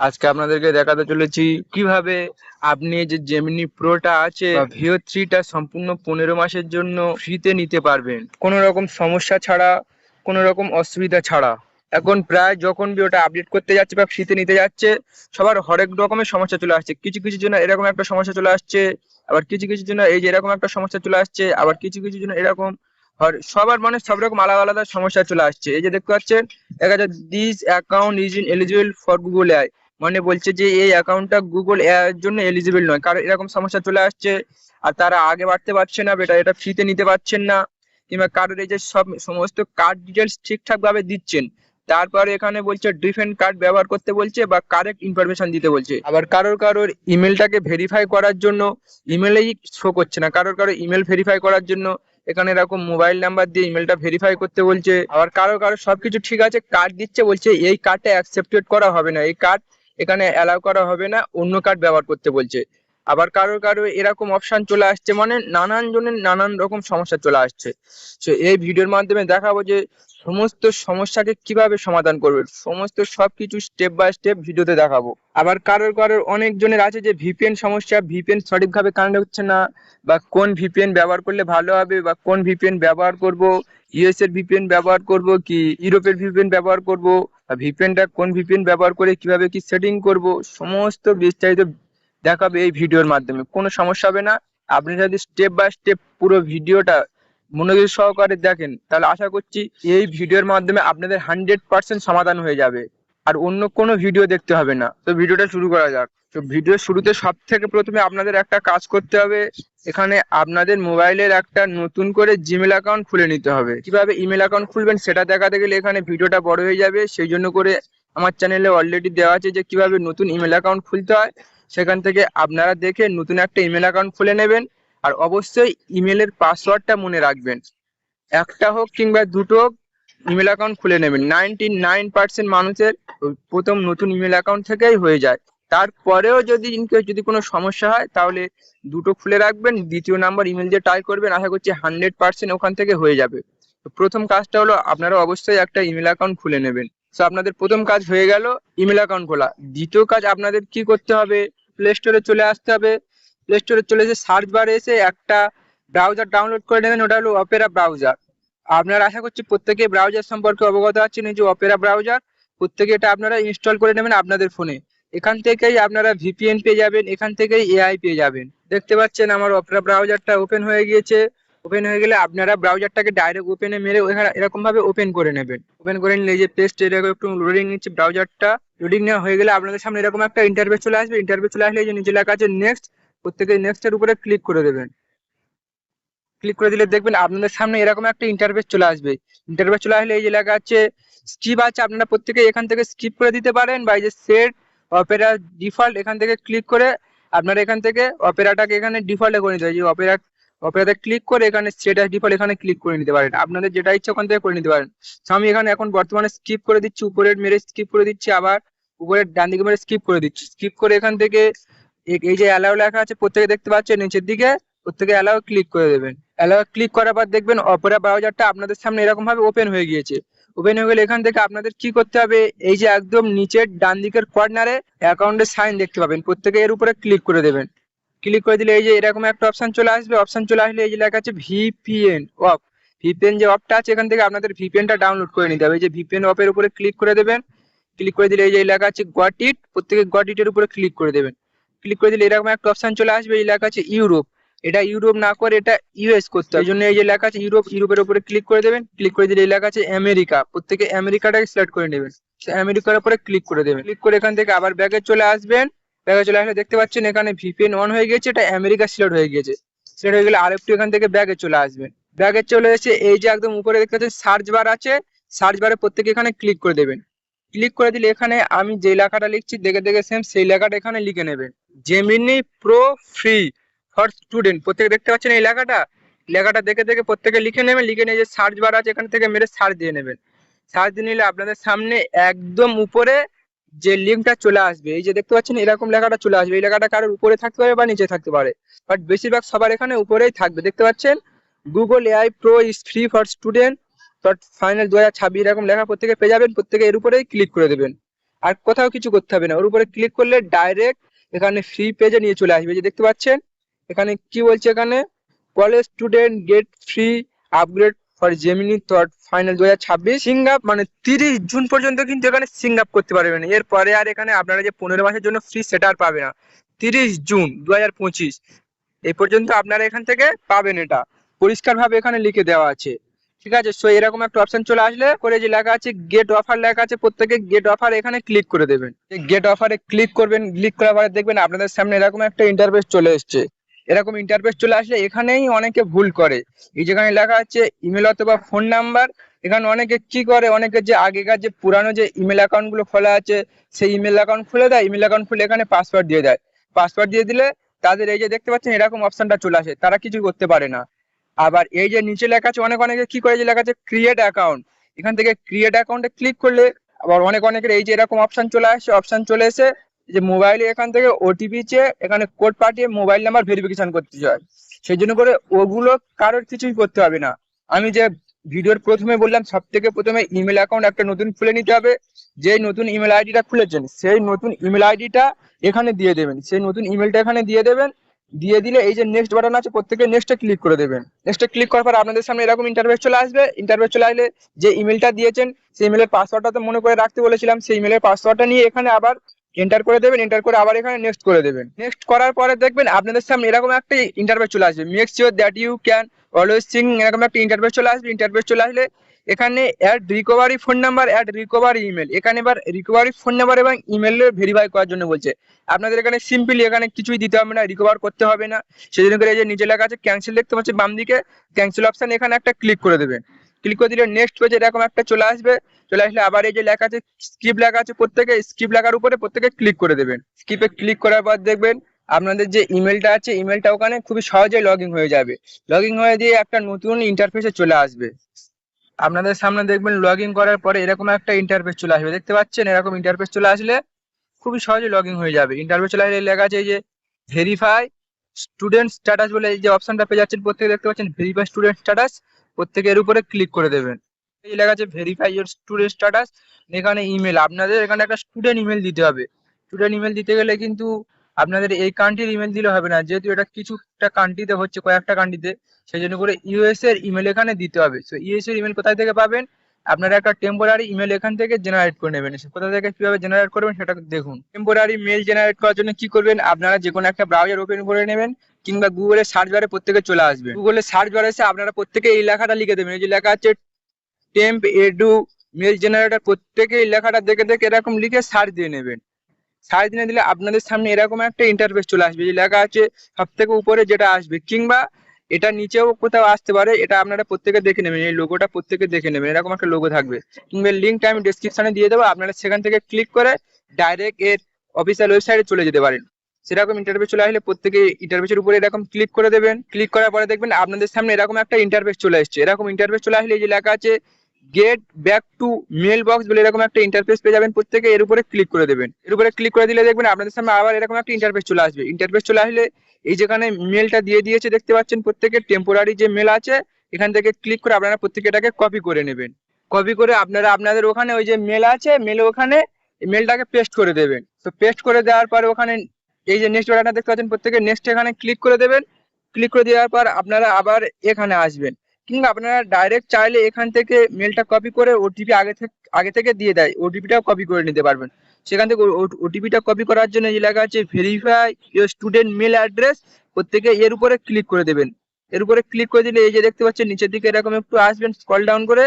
আজকে আপনাদেরকে দেখাতে চলেছি কীভাবে আপনি যে জেমিনি প্রোটা আছে ভিও থ্রিটা সম্পূর্ণ পনেরো মাসের জন্য ফ্রিতে নিতে পারবেন। কোনো রকম সমস্যা ছাড়া কোনো রকম অসুবিধা ছাড়া। এখন প্রায় যখন ওটা আপডেট করতে যাচ্ছে বা ফ্রিতে নিতে যাচ্ছে সবার হরেক রকমের সমস্যা চলে আসছে। কিছু কিছু জন্য এরকম একটা সমস্যা চলে আসছে আবার কিছু কিছু জন্য এই যে এরকম একটা সমস্যা চলে আসছে আবার কিছু কিছু জন্য এরকম সবার মানে সব রকম আলাদা আলাদা সমস্যা চলে আসছে। এই যে দেখতে পাচ্ছেন দেখা যাচ্ছে this account is ineligible for Google AI মানে বলছে যে এই অ্যাকাউন্টটা গুগল এর জন্য এলিজিবল নয়। কারণ এরকম সমস্যা চলে আসছে আর তারা আগে বাড়তে পারছে না, বেটা এটা ফ্রিতে নিতে পারছেন না কিংবা কারোর এই যে সব সমস্ত কার্ড ডিটেলস ঠিকঠাক ভাবে দিচ্ছেন। তারপরে এখানে বলছে ডিফেন্ট কার্ড ব্যবহার করতে বলছে বা কারেক্ট ইনফরমেশন দিতে বলছে। আবার কারোর কারোর ইমেলটাকে ভেরিফাই করার জন্য ইমেলেই শো করছে না। কারোর কারোর ইমেল ভেরিফাই করার জন্য এখানে এরকম মোবাইল নাম্বার দিয়ে ইমেলটা ভেরিফাই করতে বলছে। আবার কারও কারও সবকিছু ঠিক আছে কার্ড দিচ্ছে, বলছে এই কার্ডটা অ্যাকসেপ্টেড করা হবে না। এই কার্ড এখানে অ্যালাউ করা হবে না, অন্য কার্ড ব্যবহার করতে বলছে। আবার কারও কারও এরকম অপশন চলে আসছে মানে নানান জনের নানান রকম সমস্যা চলে আসছে। তো এই ভিডিওর মাধ্যমে দেখাবো যে সমস্ত সমস্যাকে কীভাবে সমাধান করবে। সমস্ত সবকিছু স্টেপ বাই স্টেপ ভিডিওতে দেখাবো। আবার কারোর কারোর অনেক জনের আছে যে ভিপিএন সমস্যা ভিপিএন সঠিকভাবে কানেক্ট হচ্ছে না, বা কোন ভিপিএন ব্যবহার করলে ভালো হবে, বা কোন ভিপিএন ব্যবহার করব ইউএস এর ভিপিএন ব্যবহার করব কি, ইউরোপের ভিপিএন ব্যবহার করব ভিপিএনটা কোন ভিপিএন ব্যবহার করে কীভাবে কি সেটিং করব, সমস্ত বিস্তারিত দেখাবে এই ভিডিওর মাধ্যমে। কোনো সমস্যা হবে না। আপনি যদি স্টেপ বাই স্টেপ পুরো ভিডিওটা মনোযোগ সহকারে দেখেন, তাহলে আশা করছি এই ভিডিওর মাধ্যমে আপনাদের হান্ড্রেড পার্সেন্ট সমাধান হয়ে যাবে। আর অন্য কোনো ভিডিও দেখতে হবে না। তো ভিডিওটা শুরু করা যাক। তো ভিডিও শুরুতে সব থেকে প্রথমে আপনাদের একটা কাজ করতে হবে। এখানে আপনাদের মোবাইলের একটা নতুন করে জিমেল অ্যাকাউন্ট খুলে নিতে হবে। কীভাবে ইমেল অ্যাকাউন্ট খুলবেন সেটা দেখাতে গেলে এখানে ভিডিওটা বড় হয়ে যাবে। সেই জন্য করে আমার চ্যানেলে অলরেডি দেওয়া আছে যে কীভাবে নতুন ইমেল অ্যাকাউন্ট খুলতে হয়। সেখান থেকে আপনারা দেখে নতুন একটা ইমেল অ্যাকাউন্ট খুলে নেবেন। আর অবশ্যই ইমেলের পাসওয়ার্ডটা মনে রাখবেন। একটা হোক কিংবা দুটো হোক ইমেল অ্যাকাউন্ট খুলে নেবেন। নাইনটি নাইন পার্সেন্ট মানুষের প্রথম নতুন ইমেল অ্যাকাউন্ট থেকেই হয়ে যায়। তারপরেও যদি ইনকেস যদি কোনো সমস্যা হয়, তাহলে দুটো খুলে রাখবেন। দ্বিতীয় নাম্বার ইমেল দিয়ে ট্রাই করবেন। আশা করছি হান্ড্রেড পার্সেন্ট ওখান থেকে হয়ে যাবে। প্রথম কাজটা হলো, আপনারা অবশ্যই একটা ইমেল অ্যাকাউন্ট খুলে নেবেন। তো আপনাদের প্রথম কাজ হয়ে গেল ইমেল অ্যাকাউন্ট খোলা। দ্বিতীয় কাজ আপনাদের কি করতে হবে? প্লে স্টোরে চলে আসতে হবে। প্লে স্টোরে চলে এসে সার্চ বারে এসে একটা ব্রাউজার ডাউনলোড করে নেবেন। ওটা হলো অপেরা ব্রাউজার আপনারা আশা করছি প্রত্যেকে ব্রাউজার সম্পর্কে অবগত আছেন, এই যে অপেরা ব্রাউজার প্রত্যেকে এটা আপনারা ইনস্টল করে নেবেন আপনাদের ফোনে এখান থেকেই আপনারা ভিপিএন পেয়ে যাবেন, এখান থেকেই এআই পেয়ে যাবেন। দেখতে পাচ্ছেন আমার অপেরা ব্রাউজারটা ওপেন হয়ে গিয়েছে। ওপেন হয়ে গেলে আপনারা ব্রাউজারটাকে ডাইরেক্ট ওপেনে মেরে ওখানে এরকম ভাবে ওপেন করে নেবেন। ওপেন করে নিলে যে পেস্ট এরকম একটু লোডিং নিচ্ছে ব্রাউজারটা লোডিং নেওয়া হয়ে গেলে আপনাদের সামনে এরকম একটা ইন্টারভিউ চলে আসবে। ইন্টারভিউ চলে আসলে যে নিচে লেখা আছে নেক্সট প্রত্যেকে নেক্সট এর উপরে ক্লিক করে দেবেন। ক্লিক করে দিলে দেখবেন আপনাদের সামনে এরকম একটা ইন্টারভেস চলে আসবে। ইন্টারভেস চলে আসলে এই যে লেখা আছে স্কিপ আছে, আপনারা প্রত্যেকে এখান থেকে স্কিপ করে দিতে পারেন বা এই যে সেট অপেরা ডিফল্ট এখান থেকে ক্লিক করে আপনারা এখান থেকে অপেরাটাকে এখানে ডিফল্টে করে নিতে হবে যে অপেরা অপেরাতে ক্লিক করে এখানে সেট অ্যাজ ডিফল্ট এখানে ক্লিক করে নিতে পারেন। আপনাদের যেটা ইচ্ছে ওখান থেকে করে নিতে পারেন। তো আমি এখানে এখন বর্তমানে স্কিপ করে দিচ্ছি, উপরের মেরে স্কিপ করে দিচ্ছি, আবার উপরের ডান দিকে মেরে স্কিপ করে দিচ্ছি। স্কিপ করে এখান থেকে এই যে অ্যালাউ লেখা আছে, প্রত্যেকে দেখতে পাচ্ছেন, নিচের দিকে প্রত্যেকে অ্যালাউ ক্লিক করে দেবেন। অ্যালাউ ক্লিক করার পর দেখবেন অপেরা ব্রাউজারটা আপনাদের সামনে এরকম ভাবে ওপেন হয়ে গিয়েছে। ওপেন হয়ে গেলে এখান থেকে আপনাদের কি করতে হবে? এই যে একদম নিচের ডান দিকের কর্নারে অ্যাকাউন্টের সাইন দেখতে পাবেন। প্রত্যেকে এর উপরে ক্লিক করে দেবেন। ক্লিক করে দিলে এই যে এরকম একটা অপশন চলে আসবে। অপশন চলে আসলে এই যে লেখা আছে ভিপিএন অফ ভিপিএন যে অফটা আছে, এখান থেকে আপনাদের ভিপিএনটা ডাউনলোড করে নিতে হবে। এই যে ভিপিএন অফের উপরে ক্লিক করে দেবেন। ক্লিক করে দিলে এই যে লেখা আছে গট ইট প্রত্যেকে গট ইটের উপরে ক্লিক করে দেবেন। ক্লিক করে দিলে এরকম একটা অপশন চলে আসবে। এই লেখা আছে ইউরোপ এটা ইউরোপ না করে এটা ইউএস করতে হবে। জন্য এই যে লেখা আছে ইউরোপ ইউরোপের উপরে ক্লিক করে দেবেন। ক্লিক করে দিলে লেখা আছে আমেরিকা প্রত্যেকে আমেরিকাটাকে সিলেক্ট করে নেবেন। আমেরিকার উপরে ক্লিক করে দেবেন। ক্লিক করে এখান থেকে আবার ব্যাগে চলে আসবেন। ব্যাগে চলে আসলে দেখতে পাচ্ছেন এখানে ভিপিএন অন হয়ে গেছে এটা আমেরিকা সিলেক্ট হয়ে গেছে সিলেক্ট হয়ে গেলে আরেকটু এখান থেকে ব্যাগে চলে আসবেন। ব্যাগে চলে এসে এই যে একদম উপরে দেখতে পাচ্ছেন সার্চ বার আছে। সার্চ বারে প্রত্যেকে এখানে ক্লিক করে দেবেন। ক্লিক করে দিলে এখানে আমি যে লেখাটা লিখছি দেখে দেখে সেম সেই লেখাটা এখানে লিখে নেবেন। Gemini pro free for student প্রত্যেকে দেখতে পাচ্ছেন এই লেখাটা? লেখাটা দেখে দেখে প্রত্যেকে লিখে নেবেন, লিখে নিয়ে যে সার্চ বার আছে এখান থেকে মেরে সার্চ দিয়ে নেবেন। সার্চ দিয়ে নিলে আপনাদের সামনে একদম উপরে যে লিঙ্কটা চলে আসবে, এই যে দেখতে পাচ্ছেন এরকম লেখাটা চলে আসবে। এই লেখাটা কারোর উপরে থাকতে পারে বা নিচে থাকতে পারে। বাট বেশিরভাগ সবার এখানে উপরেই থাকবে। দেখতে পাচ্ছেন? Google AI pro is free for student dot final দু হাজার ছাব্বিশ এরকম লেখা প্রত্যেকে পেয়ে যাবেন, প্রত্যেকে এর উপরেই ক্লিক করে দেবেন। আর কোথাও কিছু করতে হবে না। ওর উপরে ক্লিক করলে ডাইরেক্ট এখানে ফ্রি পেজে নিয়ে চলে আসবে। যে দেখতে পাচ্ছেন? এখানে কি বলছে এখানে? College student get free upgrade for Gemini third final দু হাজার ছাব্বিস সিঙ্গাপ মানে তিরিশ জুন পর্যন্ত কিন্তু এখানে সিঙ্গাপ করতে পারবেন এরপরে আর এখানে আপনারা যে পনেরো মাসের জন্য ফ্রি সেটা আর পাবে না। তিরিশ জুন দু হাজার পঁচিশ। এই পর্যন্ত আপনারা এখান থেকে পাবেন এটা। পরিষ্কার ভাবে এখানে লিখে দেওয়া আছে। ঠিক আছে? সো এরকম একটা অপশন চলে আসলে করে যে লেখা আছে গেট অফার লেখা আছে, প্রত্যেকে গেট অফার এখানে ক্লিক করে দেবেন। গেট অফারে ক্লিক করবেন ক্লিক করার পরে দেখবেন আপনাদের সামনে এরকম একটা ইন্টারফেস চলে এসছে। এরকম ইন্টারফেস চলে আসলে এখানেই অনেকে ভুল করে। এই যেখানে লেখা আছে ইমেল অথবা ফোন নাম্বার এখানে অনেকে কি করে? অনেকে যে আগেকার যে পুরানো যে ইমেল অ্যাকাউন্টগুলো খোলা আছে, সেই ইমেল অ্যাকাউন্ট খুলে দেয় ইমেল অ্যাকাউন্ট খুলে এখানে পাসওয়ার্ড দিয়ে দেয়। পাসওয়ার্ড দিয়ে দিলে তাদের এই যে দেখতে পাচ্ছেন এরকম অপশনটা চলে আসে, তারা কিছু করতে পারে না। আবার এই যে নিচে লেখা আছে, অনেক অনেকে কি করে যে লেখা আছে ক্রিয়েট অ্যাকাউন্ট এখান থেকে ক্রিয়েট অ্যাকাউন্টে ক্লিক করলে আবার অনেক অনেকের এই যে এরকম অপশন চলে আসে অপশন চলে এসে যে মোবাইলে এখান থেকে ওটিপি চেয়ে এখানে কোড পাঠিয়ে মোবাইল নাম্বার ভেরিফিকেশন করতে হয়। সেই জন্য করে ওগুলো কারোর কিছুই করতে হবে না। আমি যে ভিডিওর প্রথমে বললাম সব থেকে প্রথমে ইমেল অ্যাকাউন্ট একটা নতুন খুলে নিতে হবে। যেই নতুন ইমেল আইডিটা খুলেছেন, সেই নতুন ইমেল আইডিটা এখানে দিয়ে দেবেন। সেই নতুন ইমেলটা এখানে দিয়ে দেবেন। দিয়ে দিলে এই যে নেক্সট বাটন আছে, প্রত্যেকে নেক্সটে ক্লিক করে দেবেন। নেক্সটে ক্লিক করার পর আপনাদের সামনে এরকম ইন্টারভেস চলে আসবে। ইন্টারভেস চলে আসলে যে ইমেলটা দিয়েছেন, সেই ইমেলের পাসওয়ার্ডটা তো মনে করে রাখতে বলেছিলাম, সেই ইমেলের পাসওয়ার্ডটা নিয়ে এখানে আবার এন্টার করে দেবেন এন্টার করে আবার এখানে নেক্সট করে দেবেন। নেক্সট করার পরে দেখবেন আপনাদের সামনে এরকম একটা ইন্টারভেস চলে আসবে। Make sure that you can always sign এরকম একটা ইন্টারভেস চলে আসবে। ইন্টারভেস চলে আসলে এখানে add recovery phone number add recovery email এখানে এবার রিকভারি ফোন নাম্বার এবং ইমেল ভেরিফাই করার জন্য বলছে। আপনাদের এখানে সিম্পলি এখানে কিছুই দিতে হবে না রিকভার করতে হবে না। সেই জন্য করে এই যে নিচে লেখা আছে ক্যান্সেল দেখতে পাচ্ছি বাম দিকে ক্যান্সেল অপশন এখানে একটা ক্লিক করে দেবেন। ক্লিক করে দিলে নেক্সট পেজে এরকম একটা চলে আসবে। চলে আসলে আবার এই যে লেখা আছে স্কিপ লেখা আছে প্রত্যেকে স্কিপ লেখার উপরে প্রত্যেকে ক্লিক করে দেবেন। স্কিপে ক্লিক করার পর দেখবেন আপনাদের যে ইমেলটা আছে ইমেলটা ওখানে খুবই সহজে লগ হয়ে যাবে। লগ হয়ে দিয়ে একটা নতুন ইন্টারফেসে চলে আসবে। আপনাদের সামনে দেখবেন লগ করার পরে এরকম একটা ইন্টারফেস চলে আসবে। দেখতে পাচ্ছেন এরকম ইন্টারফেস চলে আসলে খুবই সহজে লগ হয়ে যাবে। ইন্টারফেস চলে আসলে লেখা আছে যে ভেরিফাই স্টুডেন্ট স্ট্যাটাস বলে এই যে অপশনটা পেয়ে যাচ্ছেন প্রত্যেকে। দেখতে পাচ্ছেন ভেরিফাই স্টুডেন্ট স্ট্যাটাস প্রত্যেকে এর উপরে ক্লিক করে দেবেন। এই লেখা আছে ভেরিফাই ইউর স্টুডেন্ট স্ট্যাটাস এখানে ইমেল আপনাদের এখানে একটা স্টুডেন্ট ইমেল দিতে হবে। স্টুডেন্ট ইমেল দিতে গেলে কিন্তু আপনাদের এই কান্ট্রির ইমেল দিলে হবে না। যেহেতু এটা কিছুটা কান্ট্রিতে হচ্ছে, কয়েকটা কান্ট্রিতে সেই জন্য করে ইউএস এর ইমেল এখানে দিতে হবে। সো ইউএস এর ইমেল কোথায় থেকে পাবেন? আপনারা একটা টেম্পোরারি ইমেল এখান থেকে জেনারেট করে নেবেন। কোথা থেকে কীভাবে জেনারেট করবেন সেটা দেখুন। টেম্পোরারি মেল জেনারেট করার জন্য কি করবেন? আপনারা যে কোনো একটা ব্রাউজার ওপেন করে নেবেন কিংবা গুগলে সার্চ বারে প্রত্যেকে চলে আসবে গুগলে সার্চ বারে এসে আপনারা প্রত্যেকে এই লেখাটা লিখে দেবেন। এই যে লেখা আছে টেম্প এডু মেল জেনারেটর প্রত্যেকে এই লেখাটা দেখে দেখে এরকম লিখে সার্চ দিয়ে নেবেন। সার্চ দিয়ে দিলে আপনাদের সামনে এরকম একটা ইন্টারফেস চলে আসবে। যে লেখা আছে সব থেকে উপরে যেটা আসবে, কিংবা এটা নিচেও কোথাও আসতে পারে, এটা আপনারা প্রত্যেকে দেখে নেবেন, এই লোগোটা প্রত্যেকে দেখে নেবেন, এরকম একটা লোগো থাকবে। কিংবা লিঙ্কটা আমি ডিসক্রিপশনে দিয়ে দেবো, আপনারা সেখান থেকে ক্লিক করে ডাইরেক্ট এর অফিসিয়াল ওয়েবসাইটে চলে যেতে পারেন। সেরকম ইন্টারভিউ চলে আসলে প্রত্যেকে ইন্টারভিউর উপরে এরকম ক্লিক করে দেবেন ক্লিক করার পরে দেখবেন আপনাদের সামনে এরকম একটা ইন্টারভিউ চলে এসছে এরকম ইন্টারভিউ চলে আসলে এই যে লেখা আছে get back to mailbox বলে এরকম একটা ইন্টারফেস পেয়ে যাবেন প্রত্যেকে, এর উপরে ক্লিক করে দেবেন। এর উপরে ক্লিক করে দিলে দেখবেন আপনাদের সামনে আবার এরকম একটা ইন্টারফেস চলে আসবে। ইন্টারফেস চলে আসলে এই যেখানে মেলটা দিয়ে দিয়েছে দেখতে পাচ্ছেন প্রত্যেকের টেম্পোরারি যে মেল আছে, এখান থেকে ক্লিক করে আপনারা প্রত্যেকে এটাকে কপি করে নেবেন। কপি করে আপনারা, আপনাদের ওখানে ওই যে মেল আছে মেলে ওখানে মেলটাকে পেস্ট করে দেবেন। তো পেস্ট করে দেওয়ার পরে ওখানে এই যে নেক্সট বাটনটা দেখতে পাচ্ছেন, প্রত্যেকে নেক্সট এখানে ক্লিক করে দেবেন। ক্লিক করে দেওয়ার পর আপনারা আবার এখানে আসবেন। কিংবা আপনারা ডাইরেক্ট চাইলে এখান থেকে মেলটা কপি করে ওটিপি আগে থেকে আগে থেকে দিয়ে দেয়। ওটিপিটাও কপি করে নিতে পারবেন। সেখান থেকে ওটিপিটা কপি করার জন্য যে লেখা আছে verify your student mail address প্রত্যেকে এর উপরে ক্লিক করে দেবেন। এর উপরে ক্লিক করে দিলে এই যে দেখতে পাচ্ছেন, নিচের দিকে এরকম একটু আসবেন স্কল ডাউন করে,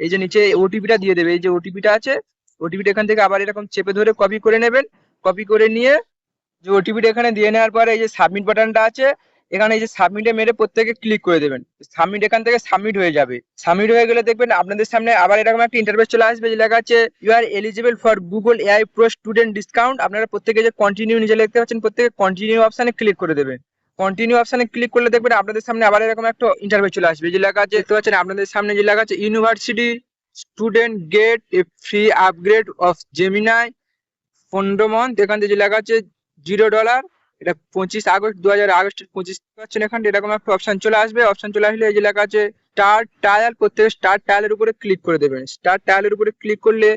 এই যে নিচে ওটিপিটা দিয়ে দেবে। এই যে ওটিপিটা আছে ওটিপিটা এখান থেকে আবার এরকম চেপে ধরে কপি করে নেবেন। কপি করে নিয়ে, যে ওটিপিটা এখানে দিয়ে নেওয়ার পরে এই যে সাবমিট বাটনটা আছে এখানে এই যে সাবমিটে মেরে প্রত্যেকে ক্লিক করে দেবেন। সাবমিট এখান থেকে সাবমিট হয়ে যাবে। সাবমিট হয়ে গেলে দেখবেন আপনাদের সামনে আবার এরকম একটা ইন্টারভেস চলে আসবে যে লেখা আছে you are eligible for Google AI pro student discount আপনারা প্রত্যেকে যে কন্টিনিউ নিচে দেখতে পাচ্ছেন প্রত্যেকে কন্টিনিউ অপশনে ক্লিক করে দেবেন। কন্টিনিউ অপশনে ক্লিক করলে দেখবেন আপনাদের সামনে আবার এরকম একটা ইন্টারভেস চলে আসবে যে লেখা আছে, দেখতে পাচ্ছেন আপনাদের সামনে যে লেখা আছে university student get a free upgrade of Gemini পনেরো মান্থ এখান থেকে যে লেখা আছে জিরো ডলার এটা পঁচিশ আগস্ট, দু হাজার আগস্টের পঁচিশ পাচ্ছেন এখানে, এরকম একটা অপশন চলে আসবে। অপশন চলে আসলে এই যে লেখা আছে স্টার টায়াল প্রত্যেকে স্টার টায়ালের উপরে ক্লিক করে দেবেন স্টার টায়ালের উপরে ক্লিক করলে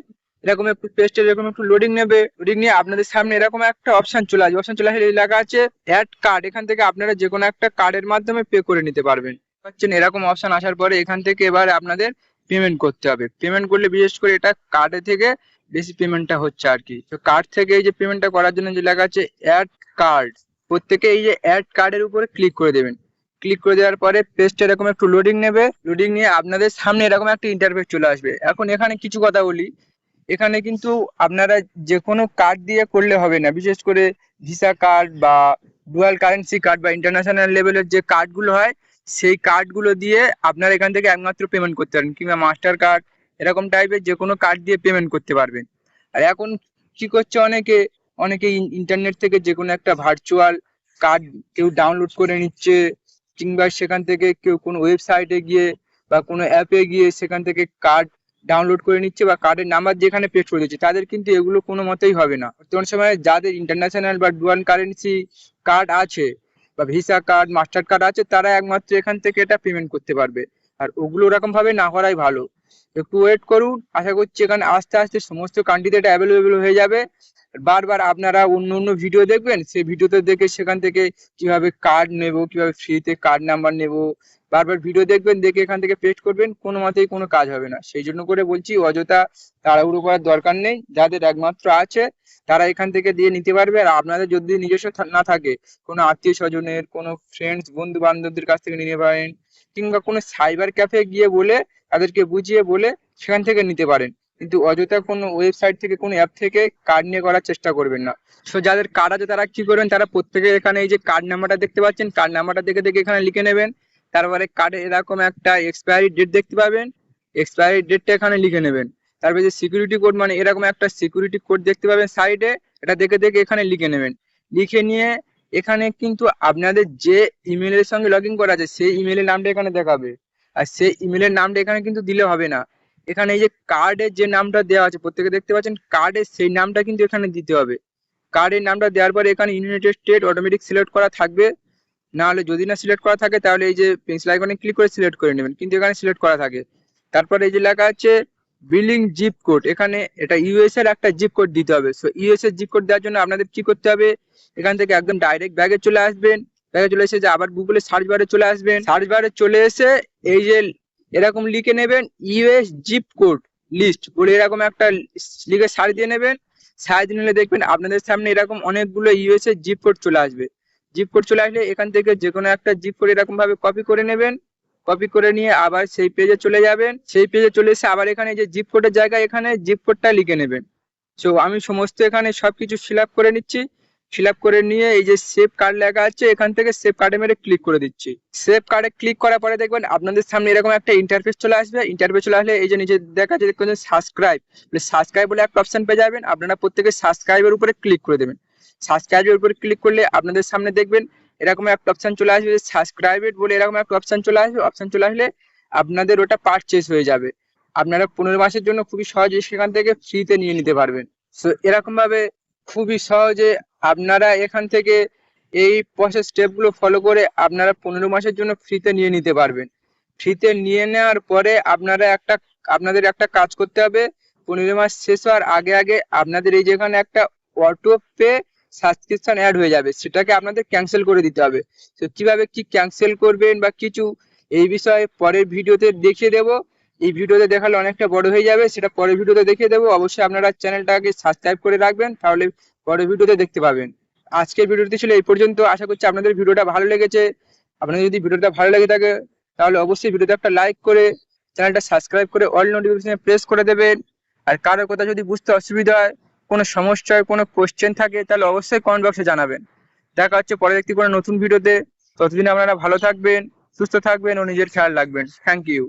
এরকম একটু পেস্টের এরকম একটু লোডিং নেবে। লোডিং নিয়ে আপনাদের সামনে এরকম একটা অপশন চলে আসবে। অপশন চলে আসলে লেখা আছে অ্যাড কার্ড এখান থেকে আপনারা যে কোনো একটা কার্ডের মাধ্যমে পে করে নিতে পারবেন। পাচ্ছেন? এরকম অপশন আসার পরে এখান থেকে এবার আপনাদের পেমেন্ট করতে হবে। পেমেন্ট করলে বিশেষ করে এটা কার্ডে থেকে বেশি পেমেন্টটা হচ্ছে আর কি। তো কার্ড থেকে এই যে পেমেন্টটা করার জন্য যে লেখা আছে অ্যাড কার্ড প্রত্যেকে এই যে অ্যাড কার্ডের উপরে ক্লিক করে দেবেন। ক্লিক করে দেওয়ার পরে পেজটা এরকম একটু লোডিং নেবে লোডিং নিয়ে আপনাদের সামনে এরকম একটা ইন্টারফেস চলে আসবে। এখন এখানে কিছু কথা বলি। এখানে কিন্তু আপনারা যে কোনো কার্ড দিয়ে করলে হবে না। বিশেষ করে ভিসা কার্ড বা ডুয়াল কারেন্সি কার্ড বা ইন্টারন্যাশনাল লেভেলের যে কার্ডগুলো হয়, সেই কার্ডগুলো দিয়ে আপনারা এখান থেকে একমাত্র পেমেন্ট করতে পারেন। কিংবা মাস্টার কার্ড এরকম টাইপের যে কোনো কার্ড দিয়ে পেমেন্ট করতে পারবেন আর এখন কি করছে অনেকে অনেকে ইন্টারনেট থেকে যে কোনো একটা ভার্চুয়াল কার্ড কেউ ডাউনলোড করে নিচ্ছে, কিংবা সেখান থেকে কেউ কোনো ওয়েবসাইটে গিয়ে বা কোনো অ্যাপে গিয়ে সেখান থেকে কার্ড ডাউনলোড করে নিচ্ছে বা কার্ডের নাম্বার যেখানে পেস্ট করে দিচ্ছে, তাদের কিন্তু এগুলো কোনো মতেই হবে না। বর্তমান সময়ে যাদের ইন্টারন্যাশনাল বা ডুয়াল কারেন্সি কার্ড আছে বা ভিসা কার্ড মাস্টার কার্ড আছে, তারা একমাত্র এখান থেকে এটা পেমেন্ট করতে পারবে। আর ওগুলো ওরকম ভাবে না করাই ভালো। একটু ওয়েট করুন। আশা করছি এখানে আস্তে আস্তে সমস্ত কান্ট্রিতে এটা অ্যাভেলেবেল হয়ে যাবে। বারবার আপনারা অন্য অন্য ভিডিও দেখবেন, সেই ভিডিওতে দেখে সেখান থেকে কীভাবে কার্ড নেব, কীভাবে ফ্রিতে কার্ড নাম্বার নেব। বারবার ভিডিও দেখবেন, দেখে এখান থেকে পেস্ট করবেন, কোনো মতেই কোনো কাজ হবে না। সেই জন্য করে বলছি, অযথা তাড়াহুড়ো করার দরকার নেই। যাদের একমাত্র আছে, তারা এখান থেকে দিয়ে নিতে পারবে। আর আপনাদের যদি নিজস্ব না থাকে, কোনো আত্মীয় স্বজনের, কোনো ফ্রেন্ডস বন্ধু বান্ধবদের কাছ থেকে নিতে পারেন কিংবা কোনো সাইবার ক্যাফে গিয়ে বলে, তাদেরকে বুঝিয়ে বলে সেখান থেকে নিতে পারেন। কিন্তু অযথা কোনো ওয়েবসাইট থেকে, কোনো অ্যাপ থেকে কার্ড নিয়ে করার চেষ্টা করবেন না। সো যাদের কার্ড আছে, তারা কি করবেন তারা প্রত্যেকে এখানে এই যে কার্ড নাম্বারটা দেখতে পাচ্ছেন কার্ড নাম্বারটা দেখে দেখে এখানে লিখে নেবেন। তারপরে কার্ডে এরকম একটা এক্সপায়ারি ডেট দেখতে পাবেন। এক্সপায়ারি ডেটটা এখানে লিখে নেবেন। তারপরে যে সিকিউরিটি কোড মানে এরকম একটা সিকিউরিটি কোড দেখতে পাবেন সাইডে এটা দেখে দেখে এখানে লিখে নেবেন। লিখে নিয়ে এখানে কিন্তু আপনাদের যে ইমেলের সঙ্গে লগ ইন করা আছে, সেই ইমেলের নামটা এখানে দেখাবে। আর সেই ইমেলের নামটা এখানে কিন্তু দিলে হবে না। এখানে এই যে কার্ডের যে নামটা দেওয়া আছে, প্রত্যেকে দেখতে পাচ্ছেন কার্ডের সেই নামটা কিন্তু এখানে দিতে হবে। কার্ডের নামটা দেওয়ার পরে এখানে ইউনাইটেড স্টেট অটোমেটিক সিলেক্ট করা থাকবে। না হলে যদি না সিলেক্ট করা থাকে, তাহলে এই যে পেন্সিল আইকনে ক্লিক করে সিলেক্ট করে নেবেন। কিন্তু এখানে সিলেক্ট করা থাকে। তারপরে এই যে লেখা আছে বিলিং জিপ কোড, এখানে এটা ইউএস এর একটা জিপ কোড দিতে হবে। সো ইউএস এর জিপ কোড দেওয়ার জন্য আপনাদের কি করতে হবে? এখান থেকে একদম ডাইরেক্ট ব্যাগে চলে আসবেন। ব্যাগে চলে এসে যে আবার গুগলে সার্চ বারে চলে আসবেন। সার্চ বারে চলে এসে এই যে এরকম লিখে নেবেন ইউএস জিপ কোড লিস্ট বলে এরকম একটা লিখে সার্চ দিয়ে নেবেন। সার্চ নিলে দেখবেন আপনাদের সামনে এরকম অনেকগুলো ইউএস এর জিপ কোড চলে আসবে। জিপ কোড চলে আসলে এখান থেকে যে কোনো একটা জিপ কোড এরকম ভাবে কপি করে নেবেন। কপি করে নিয়ে আবার সেই পেজে চলে যাবেন। সেই পেজে চলে এসে আবার এখানে যে জিপ কোডের জায়গায় এখানে জিপ কোডটা লিখে নেবেন। সো আমি সমস্ত এখানে সবকিছু ফিল আপ করে নিচ্ছি। ফিল করে নিয়ে এই যে সেভ কার্ড লেখা আছে, এখান থেকে সেভ কার্ডে মেরে ক্লিক করে দিচ্ছি। সেভ কার্ডে ক্লিক করার পরে দেখবেন আপনাদের সামনে এরকম একটা ইন্টারফেস চলে আসবে। ইন্টারফেস চলে আসলে এই যে নিচে দেখা যাচ্ছে দেখবেন সাবস্ক্রাইব সাবস্ক্রাইব বলে একটা অপশন পেয়ে যাবেন। আপনারা প্রত্যেকে সাবস্ক্রাইবের উপরে ক্লিক করে দেবেন। সাবস্ক্রাইবের উপরে ক্লিক করলে আপনাদের সামনে দেখবেন এরকম একটা অপশান চলে আসবে সাবস্ক্রাইবেড বলে এরকম একটা অপশন চলে আসবে। অপশান চলে আসলে আপনাদের ওটা পারচেস হয়ে যাবে। আপনারা পনেরো মাসের জন্য খুবই সহজে সেখান থেকে ফ্রিতে নিয়ে নিতে পারবেন। সো এরকম ভাবে খুবই সহজে আপনারা এখান থেকে এই প্রসেস স্টেপগুলো ফলো করে আপনারা পনেরো মাসের জন্য ফ্রিতে নিয়ে নিতে পারবেন। ফ্রিতে নিয়ে নেওয়ার পরে আপনারা একটা, আপনাদের একটা কাজ করতে হবে। পনেরো মাস শেষ হওয়ার আগে আগে আপনাদের এই যেখানে একটা অটো পে সাবস্ক্রিপশন অ্যাড হয়ে যাবে, সেটাকে আপনাদের ক্যান্সেল করে দিতে হবে। তো কীভাবে কি ক্যান্সেল করবেন বা কিছু, এই বিষয়ে পরের ভিডিওতে দেখিয়ে দেবো। এই ভিডিওতে দেখালে অনেকটা বড় হয়ে যাবে, সেটা পরের ভিডিওতে দেখিয়ে দেবো। অবশ্যই আপনারা চ্যানেলটাকে সাবস্ক্রাইব করে রাখবেন, তাহলে পরের ভিডিওতে দেখতে পাবেন। আজকের ভিডিওটি ছিল এই পর্যন্ত। আশা করছি আপনাদের ভিডিওটা ভালো লেগেছে। আপনাদের যদি ভিডিওটা ভালো লেগে থাকে, তাহলে অবশ্যই ভিডিওতে একটা লাইক করে চ্যানেলটা সাবস্ক্রাইব করে অল নোটিফিকেশনে প্রেস করে দেবেন। আর কারোর কথা যদি বুঝতে অসুবিধা হয় কোনো সমস্যা হয়, কোনো কোশ্চেন থাকে, তাহলে অবশ্যই কমেন্ট বক্সে জানাবেন। দেখা হচ্ছে পরে দেখতে কোনো নতুন ভিডিওতে ততদিন আপনারা ভালো থাকবেন, সুস্থ থাকবেন ও নিজের খেয়াল রাখবেন। Thank you